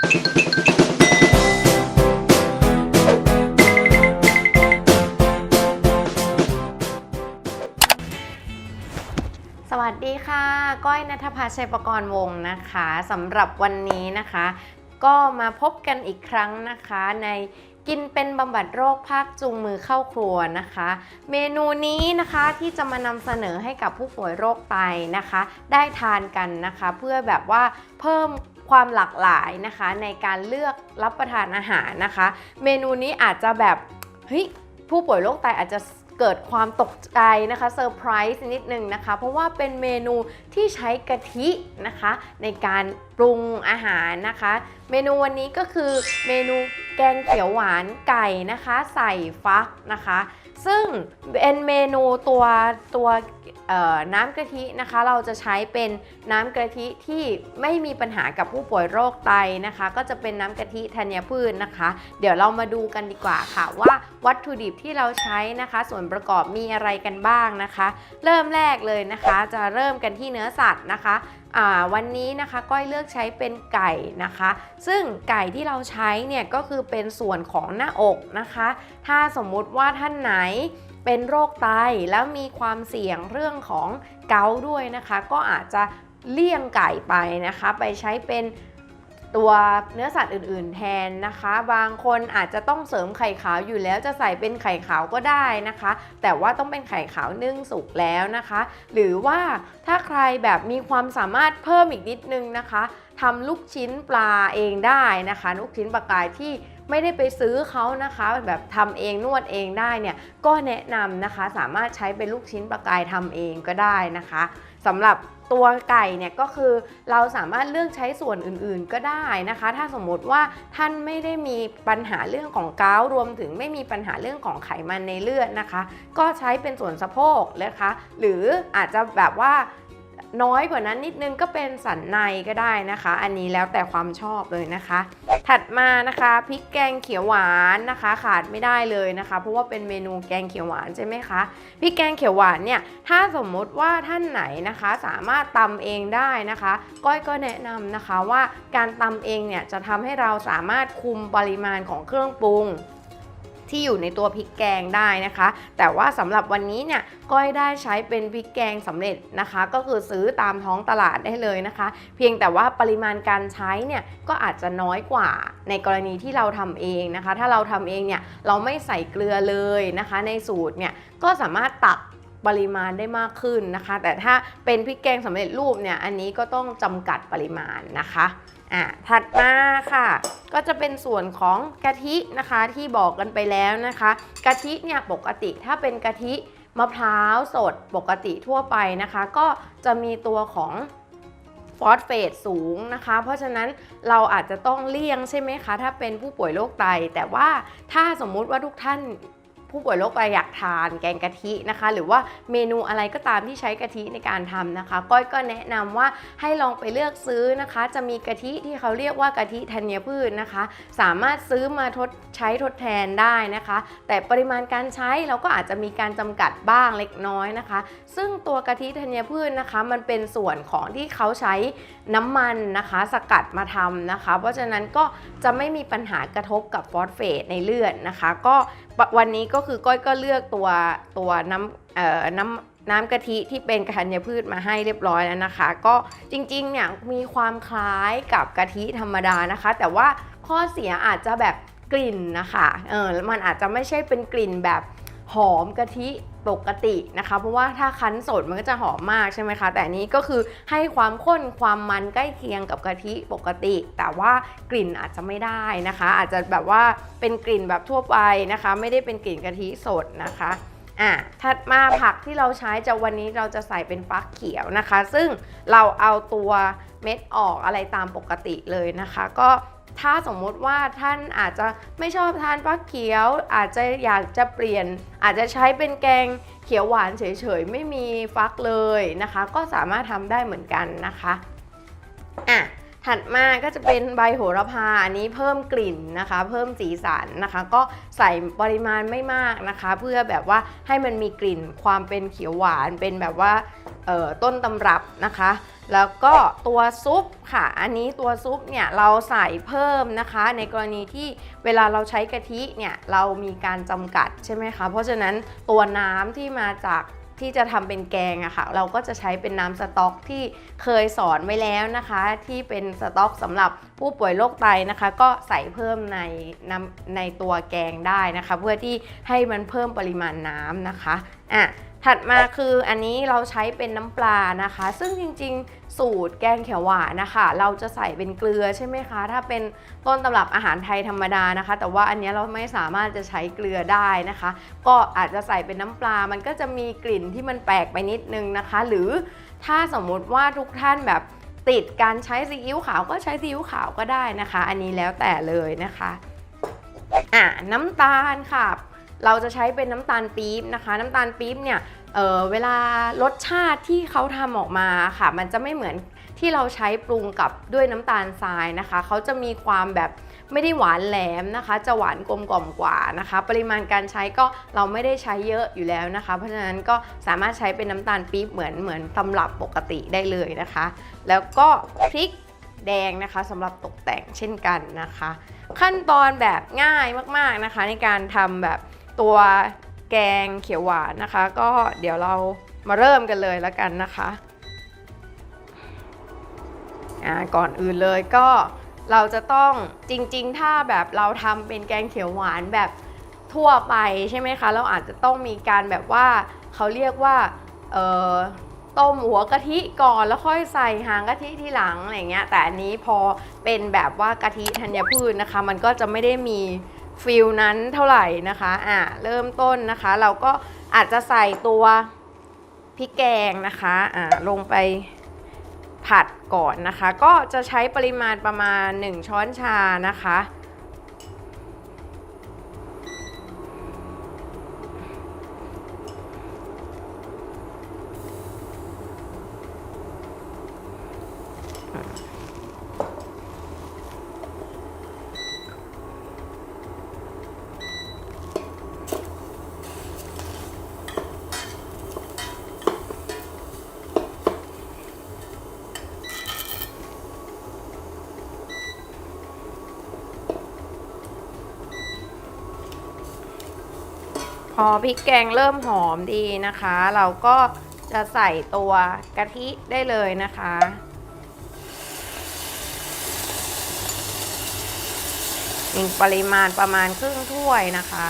สวัสดีค่ะ ก้อยนัทพัชชัยประกรณ์วงศ์นะคะสำหรับวันนี้นะคะ ก็มาพบกันอีกครั้งนะคะในกินเป็นบำบัดโรคภาคจูงมือเข้าครัวนะคะ เมนูนี้นะคะที่จะมานำเสนอให้กับผู้ป่วยโรคไตนะคะ ได้ทานกันนะคะ เพื่อแบบว่าเพิ่ม ความหลากหลายนะคะ ในการเลือกรับประทานอาหารนะคะ เมนูนี้อาจจะแบบเฮ้ยผู้ป่วยโรคไตอาจจะเกิดความตกใจนะคะเซอร์ไพรส์นิดนึงนะคะ เพราะว่าเป็นเมนูที่ใช้กะทินะคะ ในการปรุงอาหารนะคะ เมนูวันนี้ก็คือเมนูแกงเขียวหวานไก่นะคะ ใส่ฟักนะคะ ซึ่งเป็นเมนูตัวตัว น้ำกะทินะคะ เราจะใช้เป็นน้ำกะทิที่ไม่มีปัญหากับผู้ป่วยโรคไตนะคะ ก็จะเป็นน้ำกะทิธัญพืชนะคะ เดี๋ยวเรามาดูกันดีกว่าค่ะ ว่าวัตถุดิบที่เราใช้นะคะ ส่วนประกอบมีอะไรกันบ้างนะคะ เริ่มแรกเลยนะคะ จะเริ่มกันที่เนื้อสัตว์นะคะวันนี้นะคะก้อยเลือกใช้เป็นไก่นะคะ ซึ่งไก่ที่เราใช้เนี่ยก็คือเป็นส่วนของหน้าอกนะคะ ถ้าสมมุติว่าท่านไหน เป็นโรคไตแล้วมีความเสี่ยงเรื่องของเกาด้วยนะคะ ก็อาจจะเลี่ยงไก่ไปนะคะ ไปใช้เป็นตัวเนื้อสัตว์อื่น ๆ แทนนะคะ บางคนอาจจะต้องเสริมไข่ขาวอยู่แล้วจะใส่เป็นไข่ขาวก็ได้นะคะ แต่ว่าต้องเป็นไข่ขาวนึ่งสุกแล้วนะคะ หรือว่าถ้าใครแบบมีความสามารถเพิ่มอีกนิดนึงนะคะทำลูกชิ้นปลาเองได้นะคะ ลูกชิ้นปลากายที่ ไม่ได้ไปซื้อเขานะคะแบบทำเองนวดเองได้เนี่ยก็แนะนำนะคะสามารถใช้เป็นลูกชิ้นปลากายทำเองก็ได้นะคะสำหรับตัวไก่เนี่ยก็คือเราสามารถเลือกใช้ส่วนอื่นๆก็ได้นะคะ ถ้าสมมติว่าท่านไม่ได้มีปัญหาเรื่องของเกาต์รวมถึงไม่มีปัญหาเรื่องของไขมันในเลือดนะคะ ก็ใช้เป็นส่วนสะโพกนะคะ หรืออาจจะแบบว่า น้อยกว่านั้นนิดนึงก็เป็นสันในก็ได้นะคะ อันนี้แล้วแต่ความชอบเลยนะคะ ถัดมานะคะพริกแกงเขียวหวานนะคะ ขาดไม่ได้เลยนะคะ เพราะว่าเป็นเมนูแกงเขียวหวานใช่ไหมคะพริกแกงเขียวหวานเนี่ยถ้าสมมติว่าท่านไหนนะคะ สามารถตำเองได้นะคะ ก้อยก็แนะนำนะคะว่าการตำเองเนี่ยจะทำให้เราสามารถคุมปริมาณของเครื่องปรุง ที่อยู่ในตัวพริกแกงได้นะคะ แต่ว่าสำหรับวันนี้เนี่ยก้อยได้ใช้เป็นพริกแกงสำเร็จนะคะ ก็คือซื้อตามท้องตลาดได้เลยนะคะ เพียงแต่ว่าปริมาณการใช้เนี่ยก็อาจจะน้อยกว่าในกรณีที่เราทำเองนะคะ ถ้าเราทำเองเนี่ยเราไม่ใส่เกลือเลยนะคะ ในสูตรเนี่ยก็สามารถตักปริมาณได้มากขึ้นนะคะ แต่ถ้าเป็นพริกแกงสำเร็จรูปเนี่ยอันนี้ก็ต้องจำกัดปริมาณนะคะ อะถัดมาค่ะ ก็จะเป็นส่วนของกะทินะคะที่บอกกันไปแล้วนะคะ กะทิเนี่ยปกติถ้าเป็นกะทิมะพร้าวสดปกติทั่วไปนะคะ ก็จะมีตัวของฟอสเฟตสูงนะคะ เพราะฉะนั้นเราอาจจะต้องเลี่ยงใช่ไหมคะ ถ้าเป็นผู้ป่วยโรคไต แต่ว่าถ้าสมมุติว่าทุกท่าน ผู้ป่วยโรคไตอยากทานแกงกะทินะคะ หรือว่าเมนูอะไรก็ตามที่ใช้กะทิในการทำนะคะ ก้อยก็แนะนำว่าให้ลองไปเลือกซื้อนะคะ จะมีกะทิที่เขาเรียกว่ากะทิธัญพืชนะคะ สามารถซื้อมาทดใช้ทดแทนได้นะคะ แต่ปริมาณการใช้เราก็อาจจะมีการจำกัดบ้างเล็กน้อยนะคะ ซึ่งตัวกะทิธัญพืชนะคะ มันเป็นส่วนของที่เขาใช้ น้ำมันนะคะ สกัดมาทำนะคะ เพราะฉะนั้นก็จะไม่มีปัญหากระทบกับฟอสเฟตในเลือดนะคะ ก็วันนี้ก็คือก้อยก็เลือกตัวตัวน้ำเอ่อน้ำน้ำกะทิที่เป็นกะทัญพืชมาให้เรียบร้อยแล้วนะคะ ก็จริงๆเนี่ยมีความคล้ายกับกะทิธรรมดานะคะ แต่ว่าข้อเสียอาจจะแบบกลิ่นนะคะเออมันอาจจะไม่ใช่เป็นกลิ่นแบบหอมกะทิ ปกตินะคะ เพราะว่าถ้าคั้นสดมันก็จะหอมมากใช่ไหมคะ แต่นนี้ก็คือให้ความข้นความมันใกล้เคียงกับกะทิปกติ แต่ว่ากลิ่นอาจจะไม่ได้นะคะ อาจจะแบบว่าเป็นกลิ่นแบบทั่วไปนะคะ ไม่ได้เป็นกลิ่นกะทิสดนะคะอะถัดมาผักที่เราใช้จะวันนี้เราจะใส่เป็นฟักเขียวนะคะ ซึ่งเราเอาตัวเม็ดออกอะไรตามปกติเลยนะคะ ก็ ถ้าสมมติว่าท่านอาจจะไม่ชอบทานฟักเขียว อาจจะอยากจะเปลี่ยน อาจจะใช้เป็นแกงเขียวหวานเฉยๆ ไม่มีฟักเลยนะคะ ก็สามารถทำได้เหมือนกันนะคะอะ ถัดมาก็จะเป็นใบโหระพาอันนี้เพิ่มกลิ่นนะคะ เพิ่มสีสันนะคะ ก็ใส่ปริมาณไม่มากนะคะ เพื่อแบบว่าให้มันมีกลิ่นความเป็นเขียวหวานเป็นแบบว่าต้นตำรับนะคะ แล้วก็ตัวซุปค่ะ อันนี้ตัวซุปเนี่ยเราใส่เพิ่มนะคะ ในกรณีที่เวลาเราใช้กะทิเนี่ยเรามีการจำกัดใช่ไหมคะ เพราะฉะนั้นตัวน้ำที่มาจาก ที่จะทำเป็นแกงอะค่ะ เราก็จะใช้เป็นน้ำสต๊อกที่เคยสอนไว้แล้วนะคะ ที่เป็นสต๊อกสำหรับผู้ป่วยโรคไตนะคะ ก็ใส่เพิ่มในน้ำในตัวแกงได้นะคะ เพื่อที่ให้มันเพิ่มปริมาณน้ำนะคะอะ ถัดมาคืออันนี้เราใช้เป็นน้ำปลานะคะ ซึ่งจริงๆ สูตรแกงเขียวหวานนะคะ เราจะใส่เป็นเกลือใช่ไหมคะ ถ้าเป็นต้นตำรับอาหารไทยธรรมดานะคะ แต่ว่าอันนี้เราไม่สามารถจะใช้เกลือได้นะคะ ก็อาจจะใส่เป็นน้ำปลา มันก็จะมีกลิ่นที่มันแปลกไปนิดนึงนะคะ หรือถ้าสมมติว่าทุกท่านแบบติดการใช้ซีอิ๊วขาวก็ใช้ซีอิ๊วขาวก็ได้นะคะ อันนี้แล้วแต่เลยนะคะอะน้ำตาลค่ะ เราจะใช้เป็นน้ำตาลปี๊บนะคะ น้ำตาลปี๊บเนี่ยเออเวลารสชาติที่เขาทำออกมาค่ะ มันจะไม่เหมือนที่เราใช้ปรุงกับด้วยน้ำตาลทรายนะคะ เขาจะมีความแบบไม่ได้หวานแหลมนะคะ จะหวานกลมกล่อมกว่านะคะ ปริมาณการใช้ก็เราไม่ได้ใช้เยอะอยู่แล้วนะคะ เพราะฉะนั้นก็สามารถใช้เป็นน้ำตาลปี๊บเหมือนเหมือนตำรับปกติได้เลยนะคะ แล้วก็พริกแดงนะคะสำหรับตกแต่งเช่นกันนะคะ ขั้นตอนแบบง่ายมากๆนะคะ ในการทำแบบ ตัวแกงเขียวหวานนะคะ ก็เดี๋ยวเรามาเริ่มกันเลยแล้วกันนะคะอ่าก่อนอื่นเลยก็เราจะต้องจริง ๆ ถ้าแบบเราทำเป็นแกงเขียวหวานแบบทั่วไปใช่ไหมคะ เราอาจจะต้องมีการแบบว่าเขาเรียกว่าต้มหัวกะทิก่อนแล้วค่อยใส่หางกะทิทีหลังอะไรเงี้ยแต่อันนี้พอเป็นแบบว่ากะทิธัญพืชนะคะ มันก็จะไม่ได้มี ฟิลนั้นเท่าไหร่นะคะอะเริ่มต้นนะคะ เราก็อาจจะใส่ตัวพริกแกงนะคะอะลงไปผัดก่อนนะคะ ก็จะใช้ปริมาณประมาณ 1 ช้อนชานะคะ อพริกแกงเริ่มหอมดีนะคะ เราก็จะใส่ตัวกะทิได้เลยนะคะ มีปริมาณประมาณครึ่งถ้วยนะคะ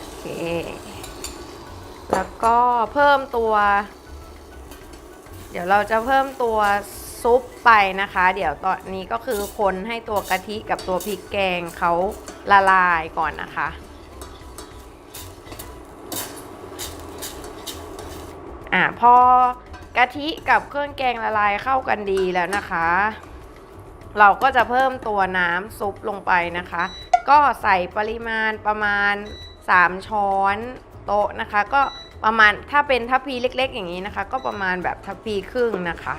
โอเค แล้วก็เพิ่มตัว เดี๋ยวเราจะเพิ่มตัว ซุปไปนะคะ เดี๋ยวตอนนี้ก็คือคนให้ตัวกะทิกับตัวพริกแกงเขาละลายก่อนนะคะ อะพอกะทิกับเครื่องแกงละลายเข้ากันดีแล้วนะคะ เราก็จะเพิ่มตัวน้ำซุปลงไปนะคะ ก็ใส่ปริมาณประมาณ 3 ช้อนโต๊ะนะคะ ก็ประมาณถ้าเป็นทัพพีเล็ก ๆ อย่างนี้นะคะ ก็ประมาณแบบทัพพีครึ่งนะคะ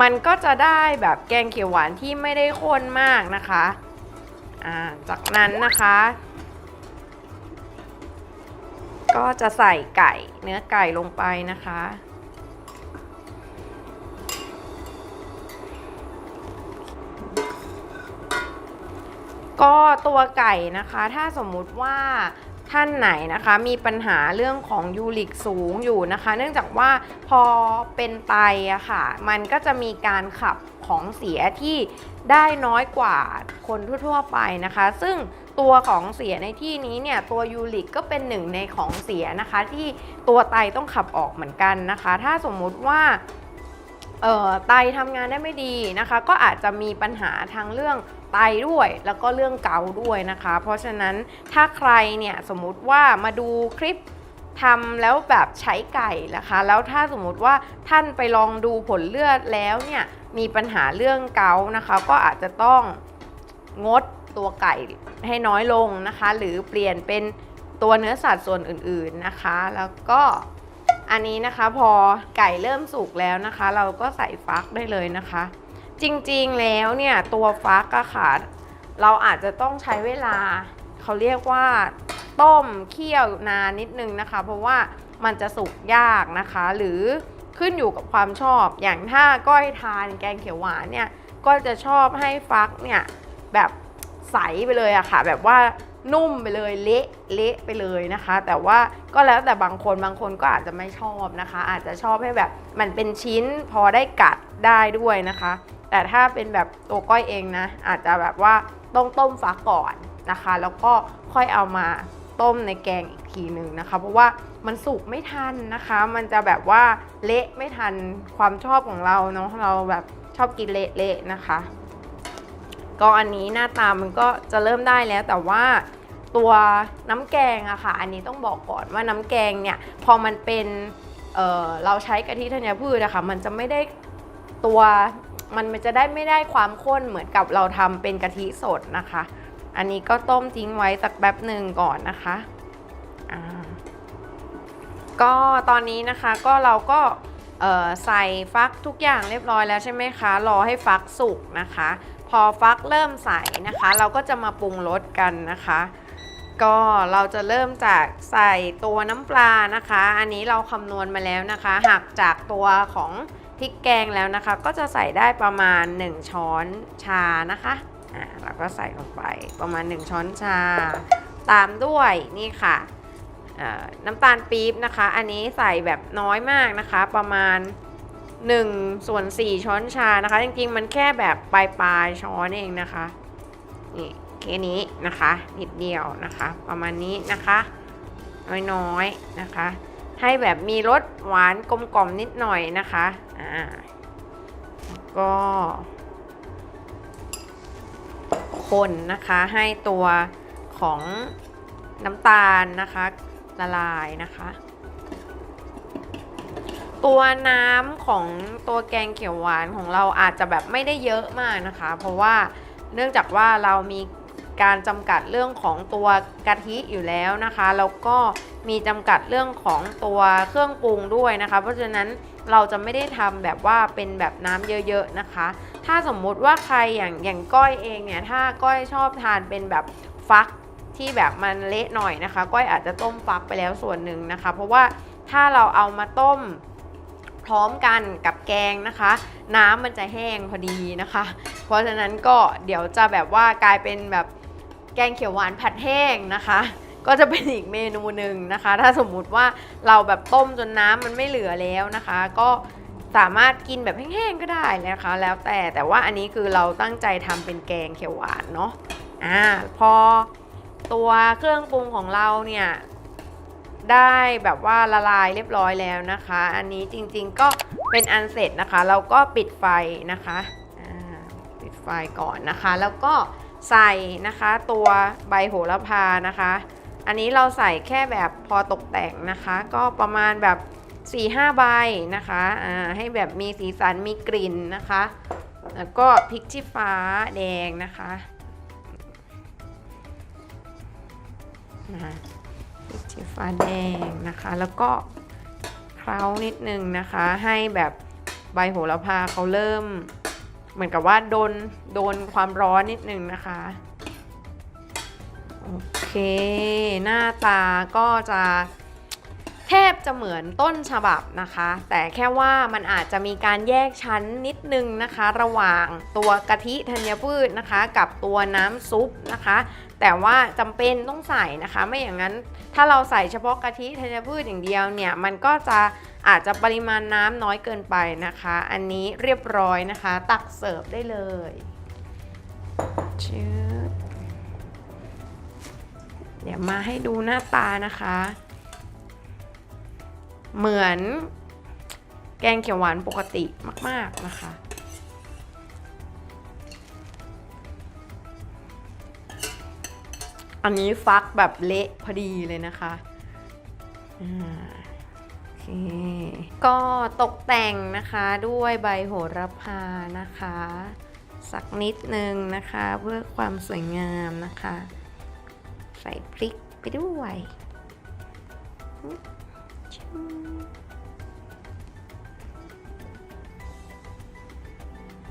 มันก็จะได้แบบแกงเขียวหวานที่ไม่ได้ข้นมากนะคะอ่าจากนั้นนะคะ ก็จะใส่ไก่เนื้อไก่ลงไปนะคะก็ตัวไก่นะคะ ถ้าสมมุติว่า ท่านไหนนะคะมีปัญหาเรื่องของยูริกสูงอยู่นะคะ เนื่องจากว่าพอเป็นไตอะค่ะ มันก็จะมีการขับของเสียที่ได้น้อยกว่าคนทั่วๆไปนะคะ ซึ่งตัวของเสียในที่นี้เนี่ยตัวยูริกก็เป็นหนึ่งในของเสียนะคะ ที่ตัวไตต้องขับออกเหมือนกันนะคะ ถ้าสมมุติว่าเออไตทำงานได้ไม่ดีนะคะ ก็อาจจะมีปัญหาทางเรื่อง ไตด้วย แล้วก็เรื่องเกาด้วยนะคะ เพราะฉะนั้นถ้าใครเนี่ยสมมุติว่ามาดูคลิปทำแล้วแบบใช้ไก่นะคะ แล้วถ้าสมมุติว่าท่านไปลองดูผลเลือดแล้วเนี่ยมีปัญหาเรื่องเกานะคะ ก็อาจจะต้องงดตัวไก่ให้น้อยลงนะคะ หรือเปลี่ยนเป็นตัวเนื้อสัตว์ส่วนอื่นๆนะคะ แล้วก็อันนี้นะคะพอไก่เริ่มสุกแล้วนะคะ เราก็ใส่ฟักได้เลยนะคะ จริงๆแล้วเนี่ยตัวฟักอะค่ะ เราอาจจะต้องใช้เวลา เขาเรียกว่าต้มเคี่ยวนานนิดนึงนะคะ เพราะว่ามันจะสุกยากนะคะ หรือขึ้นอยู่กับความชอบ อย่างถ้าก้อยทานแกงเขียวหวานเนี่ยก็จะชอบให้ฟักเนี่ยแบบใสไปเลยอะค่ะ แบบว่านุ่มไปเลยเละเละไปเลยนะคะ แต่ว่าก็แล้วแต่บางคนบางคนก็อาจจะไม่ชอบนะคะ อาจจะชอบให้แบบมันเป็นชิ้นพอได้กัดได้ด้วยนะคะ แต่ถ้าเป็นแบบตัวก้อยเองนะ อาจจะแบบว่าต้องต้มฟักก่อนนะคะ แล้วก็ค่อยเอามาต้มในแกงอีกทีหนึ่งนะคะ เพราะว่ามันสุกไม่ทันนะคะ มันจะแบบว่าเละไม่ทันความชอบของเราเนาะเราแบบชอบกินเละๆนะคะ ก็อันนี้หน้าตามันก็จะเริ่มได้แล้วแต่ว่าตัวน้ำแกงอะค่ะ อันนี้ต้องบอกก่อนว่าน้ำแกงเนี่ย พอมันเป็นเเราใช้กะทิธัญพืชอะค่ะ มันจะไม่ได้ตัว มันมันจะได้ไม่ได้ความข้นเหมือนกับเราทำเป็นกะทิสดนะคะ อันนี้ก็ต้มทิ้งไว้สักแป๊บหนึ่งก่อนนะคะอ่าก็ตอนนี้นะคะก็เราก็ใส่ฟักทุกอย่างเรียบร้อยแล้วใช่ไหมคะ รอให้ฟักสุกนะคะ พอฟักเริ่มใส่นะคะ เราก็จะมาปรุงรสกันนะคะ ก็เราจะเริ่มจากใส่ตัวน้ำปลานะคะ อันนี้เราคำนวณมาแล้วนะคะหักจากตัวของ ริกแกงแล้วนะคะ ก็จะใส่ได้ประมาณ 1 ช้อนชานะคะอ่าเราก็ใส่ลงไปประมาณ 1 ช้อนชา ตามด้วยนี่ค่ะน้ำตาลปี๊บนะคะ อันนี้ใส่แบบน้อยมากนะคะ ประมาณ1ส่วน4ช้อนชานะคะ จริงๆ มันแค่แบบปลายๆช้อนเองนะคะนี่แค่นี้นะคะนิดเดียวนะคะ ประมาณนี้นะคะ น้อยๆนะคะ ให้แบบมีรสหวานกลมกล่อมนิดหน่อยนะคะ อ่าก็คนนะคะให้ตัวของน้ำตาลนะคะละลายนะคะ ตัวน้ำของตัวแกงเขียวหวานของเราอาจจะแบบไม่ได้เยอะมากนะคะ เพราะว่าเนื่องจากว่าเรามีการจำกัดเรื่องของตัวกะทิอยู่แล้วนะคะแล้วก็มีจำกัดเรื่องของตัวเครื่องปรุงด้วยนะคะ เพราะฉะนั้น เราจะไม่ได้ทำแบบว่าเป็นแบบน้ำเยอะๆนะคะ ถ้าสมมุติว่าใครอย่างอย่างก้อยเองเนี่ยถ้าก้อยชอบทานเป็นแบบฟักที่แบบมันเละหน่อยนะคะ ก้อยอาจจะต้มฟักไปแล้วส่วนหนึ่งนะคะ เพราะว่าถ้าเราเอามาต้มพร้อมกันกับแกงนะคะ น้ำมันจะแห้งพอดีนะคะ เพราะฉะนั้นก็เดี๋ยวจะแบบว่ากลายเป็นแบบแกงเขียวหวานผัดแห้งนะคะ ก็จะเป็นอีกเมนูหนึ่งนะคะ ถ้าสมมุติว่าเราแบบต้มจนน้ำมันไม่เหลือแล้วนะคะ ก็สามารถกินแบบแห้งๆก็ได้นะคะ แล้วแต่แต่ว่าอันนี้คือเราตั้งใจทำเป็นแกงเขียวหวานเนาะอ่าพอตัวเครื่องปรุงของเราเนี่ยได้แบบว่าละลายเรียบร้อยแล้วนะคะ อันนี้จริงๆก็เป็นอันเสร็จนะคะ เราก็ปิดไฟนะคะปิดไฟก่อนนะคะ แล้วก็ใส่นะคะตัวใบโหระพานะคะ อันนี้เราใส่แค่แบบพอตกแต่งนะคะ ก็ประมาณแบบ4-5ใบนะคะให้แบบมีสีสันมีกลิ่นนะคะ แล้วก็พริกชี้ฟ้าแดงนะคะนะพริกชี้ฟ้าแดงนะคะ แล้วก็เคล้านิดนึงนะคะ ให้แบบใบโหระพาเขาเริ่ม เหมือนกับว่าโดนโดนความร้อนนิดนึงนะคะ โอเค หน้าตาก็จะแทบจะเหมือนต้นฉบับนะคะ แต่แค่ว่ามันอาจจะมีการแยกชั้นนิดนึงนะคะ ระหว่างตัวกะทิธัญพืชนะคะ กับตัวน้ำซุปนะคะ แต่ว่าจำเป็นต้องใส่นะคะ ไม่อย่างนั้นถ้าเราใส่เฉพาะกะทิธัญพืชอย่างเดียวเนี่ย มันก็จะอาจจะปริมาณน้ำน้อยเกินไปนะคะ อันนี้เรียบร้อยนะคะ ตักเสิร์ฟได้เลยชืด เดี๋ยวมาให้ดูหน้าตานะคะ เหมือนแกงเขียวหวานปกติมาก ๆ นะคะ อันนี้ฟักแบบเละพอดีเลยนะคะโอเคก็ตกแต่งนะคะด้วยใบโหระพานะคะ สักนิดนึงนะคะ เพื่อความสวยงามนะคะ ใส่พริกไปด้วยชิม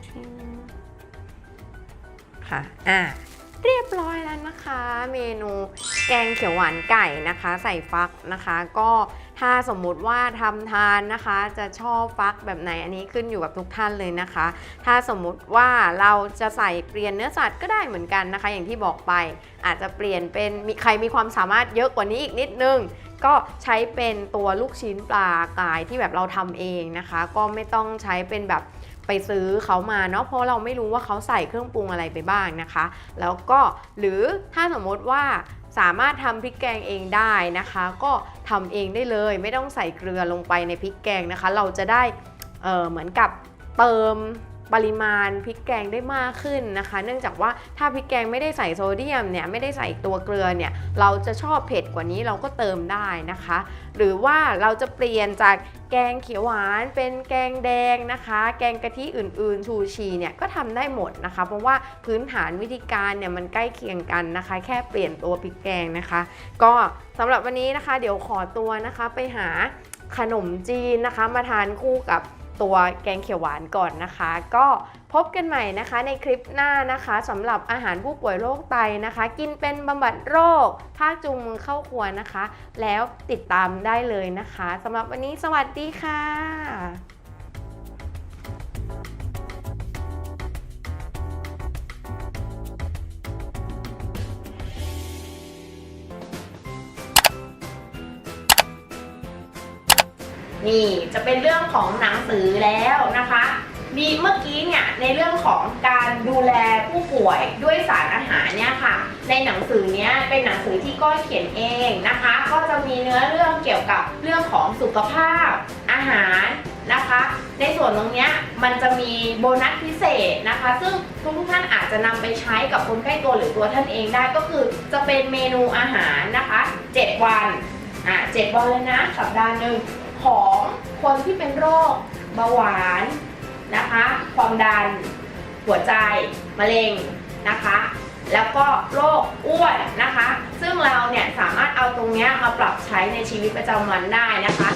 ชิมค่ะ อะ เรียบร้อยแล้วนะคะ เมนูแกงเขียวหวานไก่นะคะ ใส่ฟักนะคะ ก็ ถ้าสมมุติว่าทำทานนะคะ จะชอบฟักแบบไหนอันนี้ขึ้นอยู่กับทุกท่านเลยนะคะ ถ้าสมมุติว่าเราจะใส่เปลี่ยนเนื้อสัตว์ก็ได้เหมือนกันนะคะ อย่างที่บอกไปอาจจะเปลี่ยนเป็นมีใครมีความสามารถเยอะกว่านี้อีกนิดนึงก็ใช้เป็นตัวลูกชิ้นปลากายที่แบบเราทำเองนะคะ ก็ไม่ต้องใช้เป็นแบบไปซื้อเขามาเนาะเพราะเราไม่รู้ว่าเขาใส่เครื่องปรุงอะไรไปบ้างนะคะ แล้วก็หรือถ้าสมมติว่า สามารถทำพริกแกงเองได้นะคะ ก็ทำเองได้เลยไม่ต้องใส่เกลือลงไปในพริกแกงนะคะ เราจะได้เเหมือนกับเติม ปริมาณพริกแกงได้มากขึ้นนะคะ เนื่องจากว่าถ้าพริกแกงไม่ได้ใส่โซเดียมเนี่ยไม่ได้ใส่ตัวเกลือเนี่ยเราจะชอบเผ็ดกว่านี้เราก็เติมได้นะคะ หรือว่าเราจะเปลี่ยนจากแกงเขียวหวานเป็นแกงแดงนะคะ แกงกะทิอื่นๆชูชีเนี่ยก็ทำได้หมดนะคะ เพราะว่าพื้นฐานวิธีการเนี่ยมันใกล้เคียงกันนะคะ แค่เปลี่ยนตัวพริกแกงนะคะ ก็สำหรับวันนี้นะคะ เดี๋ยวขอตัวนะคะไปหาขนมจีนนะคะ มาทานคู่กับ ตัวแกงเขียวหวานก่อนนะคะ ก็พบกันใหม่นะคะในคลิปหน้านะคะสำหรับอาหารผู้ป่วยโรคไตนะคะ กินเป็นบำบัดโรค ภาคจูงมือเข้าครัวนะคะ แล้วติดตามได้เลยนะคะสำหรับวันนี้สวัสดีค่ะ นี่จะเป็นเรื่องของหนังสือแล้วนะคะมีเมื่อกี้เนี่ยในเรื่องของการดูแลผู้ป่วยด้วยสารอาหารเนี่ยค่ะ ในหนังสือเนี้ยเป็นหนังสือที่ก้อยเขียนเองนะคะ ก็จะมีเนื้อเรื่องเกี่ยวกับเรื่องของสุขภาพอาหารนะคะ ในส่วนตรงเนี้ยมันจะมีโบนัสพิเศษนะคะ ซึ่งทุกท่านอาจจะนำไปใช้กับคนใกล้ตัวหรือตัวท่านเองได้ก็คือจะเป็นเมนูอาหารนะคะ 7 วันอะ7วันเลยนะสัปดาห์หนึ่ง ของคนที่เป็นโรคเบาหวานนะคะความดัน หัวใจมะเร็งนะคะ แล้วก็โรคอ้วนนะคะ ซึ่งเราเนี่ยสามารถเอาตรงนี้มาปรับใช้ในชีวิตประจำวันได้นะคะ